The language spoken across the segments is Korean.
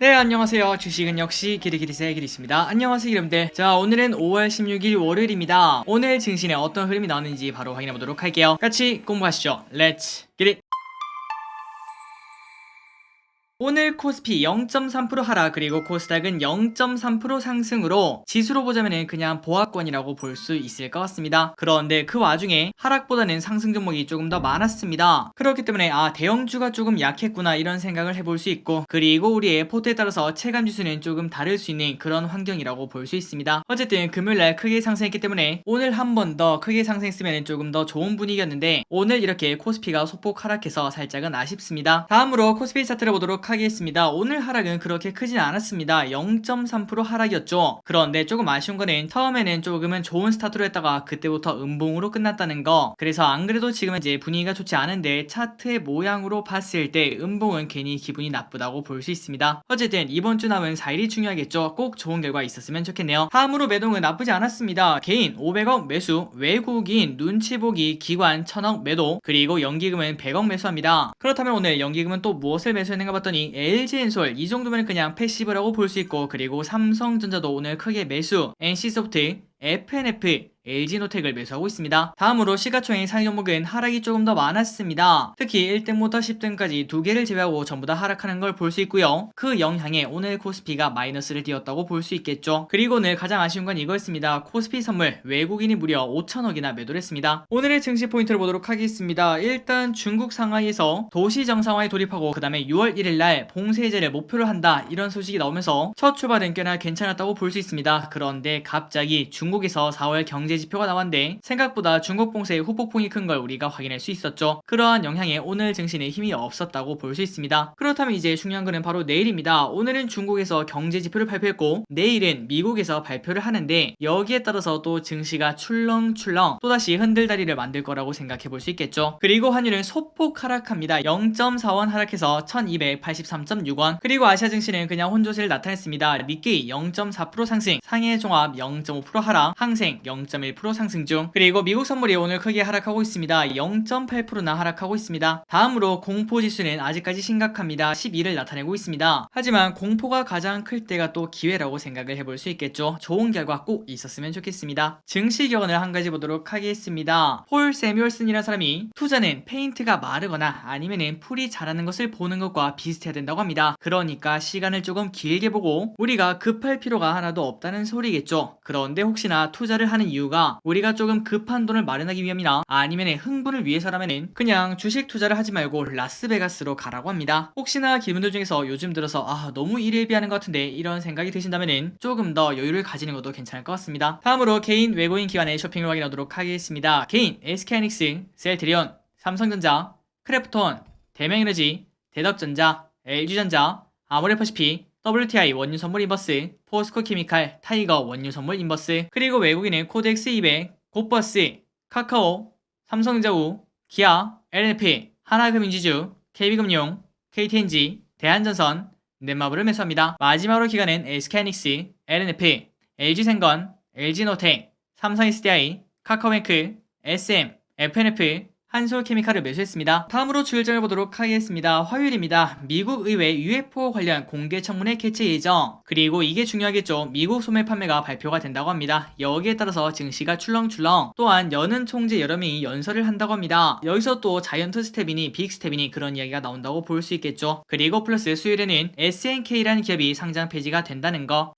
네 안녕하세요. 주식은 역시 기리기리세 기리입니다. 안녕하세요 여러분들. 자 오늘은 5월 16일 월요일입니다. 오늘 증시에 어떤 흐름이 나오는지 바로 확인해 보도록 할게요. 같이 공부하시죠. 렛츠 기리 오늘 코스피 0.3% 하락 그리고 코스닥은 0.3% 상승으로 지수로 보자면 그냥 보합권이라고 볼 수 있을 것 같습니다. 그런데 그 와중에 하락보다는 상승 종목이 조금 더 많았습니다. 그렇기 때문에 아 대형주가 조금 약했구나 이런 생각을 해볼 수 있고 그리고 우리의 포트에 따라서 체감 지수는 조금 다를 수 있는 그런 환경이라고 볼 수 있습니다. 어쨌든 금요일날 크게 상승했기 때문에 오늘 한 번 더 크게 상승했으면 조금 더 좋은 분위기였는데 오늘 이렇게 코스피가 소폭 하락해서 살짝은 아쉽습니다. 다음으로 코스피 차트를 보도록 하겠습니다. 오늘 하락은 그렇게 크진 않았습니다. 0.3% 하락이었죠. 그런데 조금 아쉬운 거는 처음에는 조금은 좋은 스타트로 했다가 그때부터 음봉으로 끝났다는 거. 그래서 안 그래도 지금은 이제 분위기가 좋지 않은데 차트의 모양으로 봤을 때 음봉은 괜히 기분이 나쁘다고 볼 수 있습니다. 어쨌든 이번 주 남은 4일이 중요하겠죠. 꼭 좋은 결과 있었으면 좋겠네요. 다음으로 매동은 나쁘지 않았습니다. 개인 500억 매수, 외국인 눈치 보기 기관 1000억 매도, 그리고 연기금은 100억 매수합니다. 그렇다면 오늘 연기금은 또 무엇을 매수했는가 봤더니 LG엔솔 이 정도면 그냥 패시브라고 볼 수 있고 그리고 삼성전자도 오늘 크게 매수, NC소프트, FNF, LG노텍을 매수하고 있습니다. 다음으로 시가총액 상위 종목은 하락이 조금 더 많았습니다. 특히 1등부터 10등까지 두 개를 제외하고 전부 다 하락하는 걸 볼 수 있고요. 그 영향에 오늘 코스피가 마이너스를 띄었다고 볼 수 있겠죠. 그리고 오늘 가장 아쉬운 건 이거였습니다. 코스피 선물 외국인이 무려 5천억이나 매도를 했습니다. 오늘의 증시 포인트를 보도록 하겠습니다. 일단 중국 상하이에서 도시 정상화에 돌입하고 그 다음에 6월 1일 날 봉쇄제를 목표로 한다 이런 소식이 나오면서 첫 출발은 꽤나 괜찮았다고 볼 수 있습니다. 그런데 갑자기 중국에서 4월 경제 지표가 나왔는데 생각보다 중국 봉쇄의 후폭풍이 큰 걸 우리가 확인할 수 있었죠. 그러한 영향에 오늘 증시는 힘이 없었다고 볼 수 있습니다. 그렇다면 이제 중요한 거는 바로 내일입니다. 오늘은 중국에서 경제 지표를 발표했고 내일은 미국에서 발표를 하는데 여기에 따라서 또 증시가 출렁출렁 또다시 흔들다리를 만들 거라고 생각해 볼 수 있겠죠. 그리고 환율은 소폭 하락합니다. 0.4원 하락해서 1283.6원 그리고 아시아 증시는 그냥 혼조세를 나타냈습니다. 니케이 0.4% 상승 상해 종합 0.5% 하락 항생 0.1% 상승 중 그리고 미국 선물이 오늘 크게 하락하고 있습니다. 0.8%나 하락하고 있습니다. 다음으로 공포 지수는 아직까지 심각합니다. 12를 나타내고 있습니다. 하지만 공포가 가장 클 때가 또 기회라고 생각을 해볼 수 있겠죠. 좋은 결과 꼭 있었으면 좋겠습니다. 증시 격언을 한 가지 보도록 하겠습니다. 폴 세뮤얼슨이라는 사람이 투자는 페인트가 마르거나 아니면은 풀이 자라는 것을 보는 것과 비슷해야 된다고 합니다. 그러니까 시간을 조금 길게 보고 우리가 급할 필요가 하나도 없다는 소리겠죠. 그런데 혹시나 투자를 하는 이유가 우리가 조금 급한 돈을 마련하기 위함이나 아니면 흥분을 위해서라면은 그냥 주식 투자를 하지 말고 라스베가스로 가라고 합니다. 혹시나 기분들 중에서 요즘 들어서 아 너무 일일비하는 것 같은데 이런 생각이 드신다면은 조금 더 여유를 가지는 것도 괜찮을 것 같습니다. 다음으로 개인 외국인 기관의 쇼핑을 확인하도록 하겠습니다. 개인 SK하이닉스, 셀트리온, 삼성전자, 크래프톤, 대명에너지, 대덕전자, LG전자, 아모레퍼시피, WTI 원유 선물 인버스, 포스코 케미칼, 타이거 원유 선물 인버스, 그리고 외국인은 코덱스 200, 곧버스, 카카오, 삼성전자우, 기아, LNP, 하나금융지주, KB금융, KTNG, 대한전선, 넷마블을 매수합니다. 마지막으로 기간은 SK하이닉스, LNP, LG생건, LG노텍, 삼성SDI, 카카오뱅크, SM, FNF, 한솔케미칼을 매수했습니다. 다음으로 주일장을 보도록 하겠습니다. 화요일입니다. 미국 의회 UFO 관련 공개 청문회 개최 예정. 그리고 이게 중요하겠죠. 미국 소매 판매가 발표가 된다고 합니다. 여기에 따라서 증시가 출렁출렁. 또한 여는 총재 여러 명이 연설을 한다고 합니다. 여기서 또 자이언트 스텝이니 빅 스텝이니 그런 이야기가 나온다고 볼 수 있겠죠. 그리고 플러스 수요일에는 SNK라는 기업이 상장 폐지가 된다는 거.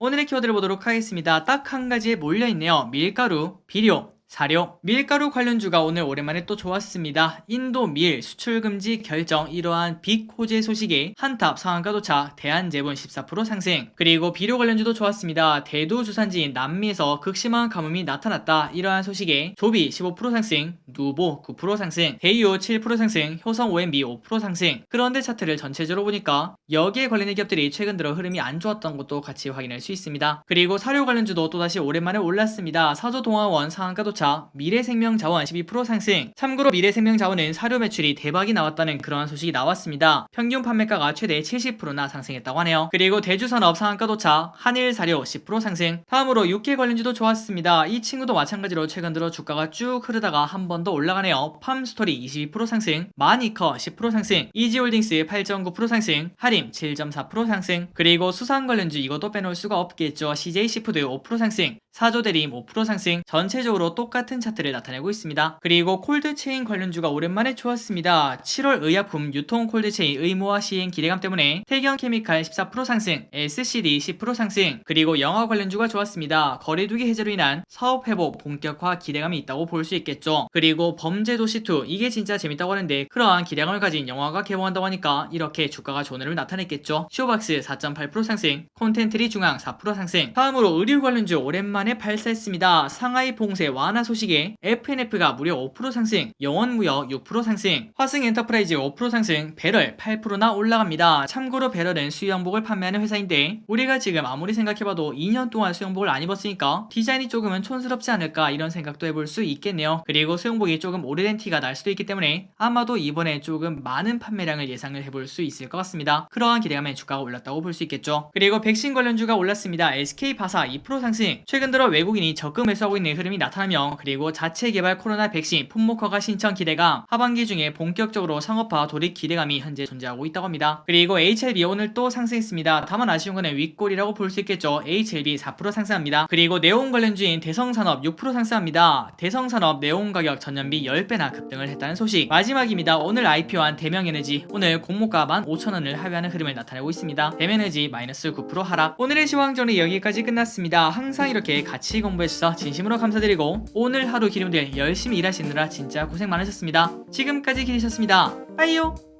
오늘의 키워드를 보도록 하겠습니다. 딱 한 가지에 몰려있네요. 밀가루, 비료, 사료, 밀가루 관련주가 오늘 오랜만에 또 좋았습니다. 인도 밀 수출 금지 결정 이러한 빅 호재 소식에 한탑 상한가 도착, 대한제본 14% 상승. 그리고 비료 관련주도 좋았습니다. 대두 주산지인 남미에서 극심한 가뭄이 나타났다. 이러한 소식에 조비 15% 상승, 누보 9% 상승, 대이오 7% 상승, 효성 OMB 5% 상승. 그런데 차트를 전체적으로 보니까 여기에 관련된 기업들이 최근 들어 흐름이 안 좋았던 것도 같이 확인할 수 있습니다. 그리고 사료 관련주도 또다시 오랜만에 올랐습니다. 사조동화원 상한가 도착 자동차, 미래생명자원 12% 상승. 참고로 미래생명자원은 사료 매출이 대박이 나왔다는 그러한 소식이 나왔습니다. 평균 판매가가 최대 70%나 상승했다고 하네요. 그리고 대주산업 상한가 도착, 한일 사료 10% 상승. 다음으로 6개 관련주도 좋았습니다. 이 친구도 마찬가지로 최근 들어 주가가 쭉 흐르다가 한 번 더 올라가네요. 팜스토리 22% 상승, 마니커 10% 상승, 이지홀딩스 8.9% 상승, 하림 7.4% 상승, 그리고 수산 관련주 이것도 빼놓을 수가 없겠죠. CJ시푸드 5% 상승, 사조대림 5% 상승, 전체적으로 똑같은 차트를 나타내고 있습니다. 그리고 콜드체인 관련주가 오랜만에 좋았습니다. 7월 의약품 유통 콜드체인 의무화 시행 기대감 때문에 태경 케미칼 14% 상승, SCD 10% 상승, 그리고 영화 관련주가 좋았습니다. 거래두기 해제로 인한 사업 회복 본격화 기대감이 있다고 볼 수 있겠죠. 그리고 범죄도시2 이게 진짜 재밌다고 하는데 그러한 기대감을 가진 영화가 개봉한다고 하니까 이렇게 주가가 흐름을 나타냈겠죠. 쇼박스 4.8% 상승, 콘텐트리 중앙 4% 상승. 다음으로 의류 관련주 오랜만에 발사했습니다. 상하이 봉쇄 완화 소식에 FNF가 무려 5% 상승, 영원무역 6% 상승, 화승 엔터프라이즈 5% 상승, 배럴 8%나 올라갑니다. 참고로 배럴은 수영복을 판매하는 회사인데 우리가 지금 아무리 생각해봐도 2년 동안 수영복을 안 입었으니까 디자인이 조금은 촌스럽지 않을까 이런 생각도 해볼 수 있겠네요. 그리고 수영복이 조금 오래된 티가 날 수도 있기 때문에 아마도 이번에 조금 많은 판매량을 예상을 해볼 수 있을 것 같습니다. 그러한 기대감에 주가가 올랐다고 볼 수 있겠죠. 그리고 백신 관련주가 올랐습니다. SK 바사 2% 상승. 최근 들어 외국인이 적금 매수하고 있는 흐름이 나타나며 그리고 자체 개발 코로나 백신 품목허가 신청 기대감 하반기 중에 본격적으로 상업화 돌입 기대감이 현재 존재하고 있다고 합니다. 그리고 HLB 오늘 또 상승했습니다. 다만 아쉬운 거는 윗골이라고 볼 수 있겠죠. HLB 4% 상승합니다. 그리고 네온 관련주인 대성산업 6% 상승합니다. 대성산업 네온 가격 전년비 10배나 급등을 했다는 소식. 마지막입니다. 오늘 IPO한 대명에너지 오늘 공모가 15,000원을 하회하는 흐름을 나타내고 있습니다. 대명에너지 마이너스 9% 하락. 오늘의 시황전은 여기까지 끝났습니다. 항상 이렇게 같이 공부해주셔서 진심으로 감사드리고 오늘 하루 기름들 열심히 일하시느라 진짜 고생 많으셨습니다. 지금까지 기리셨습니다. 빠이요!